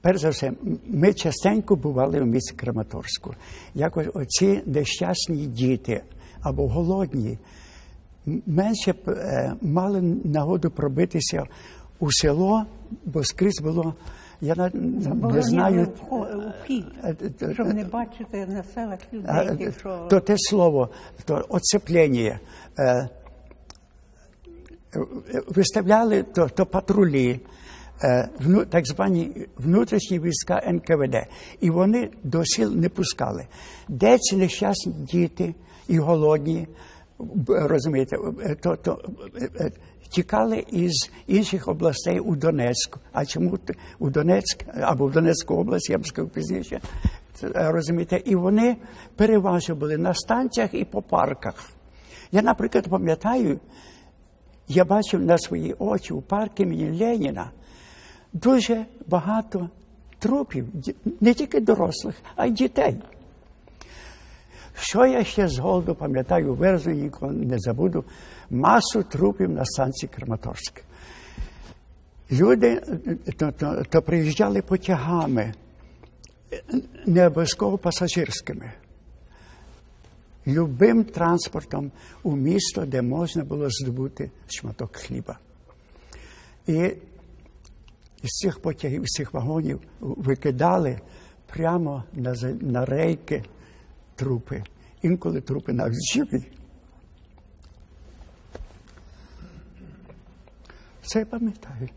перш за все, ми частенько бували в місті Краматорську. Якось оці нещасні діти або голодні менше е, мали нагоду пробитися у село, бо скрізь було. Я на- не знаю. е, е, щоб не бачити на селах людей, То те слово, то оцеплення. Виставляли то, то патрулі, так звані внутрішні війська НКВД. І вони до сіл не пускали. Де ці нещасні діти і голодні, розумієте, е, то, то е, е, тікали із інших областей у Донецьк. А чому у Донецьк або в Донецьку область, я б сказав пізніше, е, розумієте, і вони переважно були на станціях і по парках. Я, наприклад, пам'ятаю, я бачив на свої очі у парку імені Леніна дуже багато трупів, не тільки дорослих, а й дітей. Що я ще з голоду пам'ятаю, виразно ніколи не забуду масу трупів на станції Краматорськ. Люди то, то, то приїжджали потягами, не обов'язково пасажирськими любим транспортом у місто, де можна було здобути шматок хліба. І із цих потягів, з цих вагонів викидали прямо на, на рейки трупи. Інколи трупи навіть живі. Це я пам'ятаю.